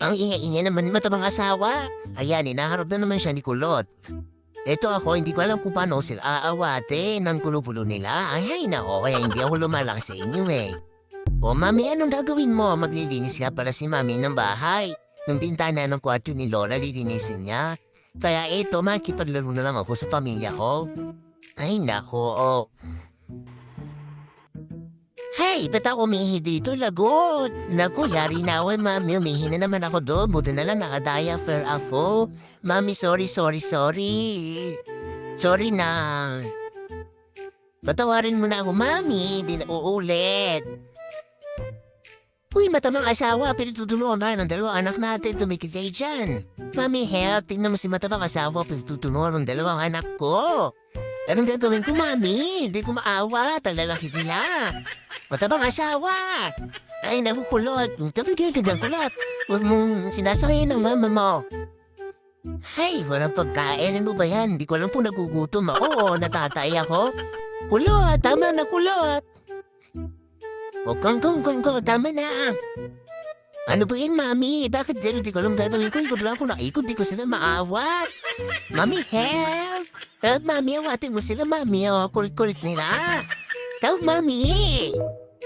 Ang ingay-ingay naman matabang asawa. Ayan, inaharap na naman siya ni Kulot. Ito ako, hindi ko alam kung paano sila aawate ng kulupulo nila. Ay, ay, nako, kaya hindi ako lumalang sa inyo eh. O, mami, anong gagawin mo? Maglilinis ka para si mami ng bahay. Nung bintana ng kwarto ni Lola, lilinisin niya. Kaya ito, makipaglaro na lang ako sa pamilya ko. Ay, nako, oh. Hey, ba't ako umihi dito, lagot? Naku, yari na ako, eh, mami. Umihi na naman ako doon. Buti na lang nakadaya fair ako. Mami, sorry, sorry, sorry. Sorry na. Patawarin mo na ako, mami. Di na uulit. Uy, matamang asawa, pinatutulungan na ng dalawang anak natin. Tumikit kayo dyan. Mami, help. Tingnan mo si matamang asawa, pinatutulungan ng dalawang anak ko. Anong gagawin ko, mami? Hindi ko maawa. Talalaki nila. Matabang asawa! Ay, nakukulot. Tabi ka gagang kulot. Huwag mong sinasayin ng mama mo. Hay, walang pagkain. Ano ba yan? Hindi ko alam po nagugutom ako o natatay ako. Kulot! Tama na kulot! Huwag kang kung kung kung. Tama na. Ano ba yan, mami? Bakit zero di ko alam gagawin ko? Ikot lang ako naikot. Di ko sila maawa. Mami, help! Help, mami. Awatin mo sila, mami. Oh, kulit-kulit nila. Tawag, mami!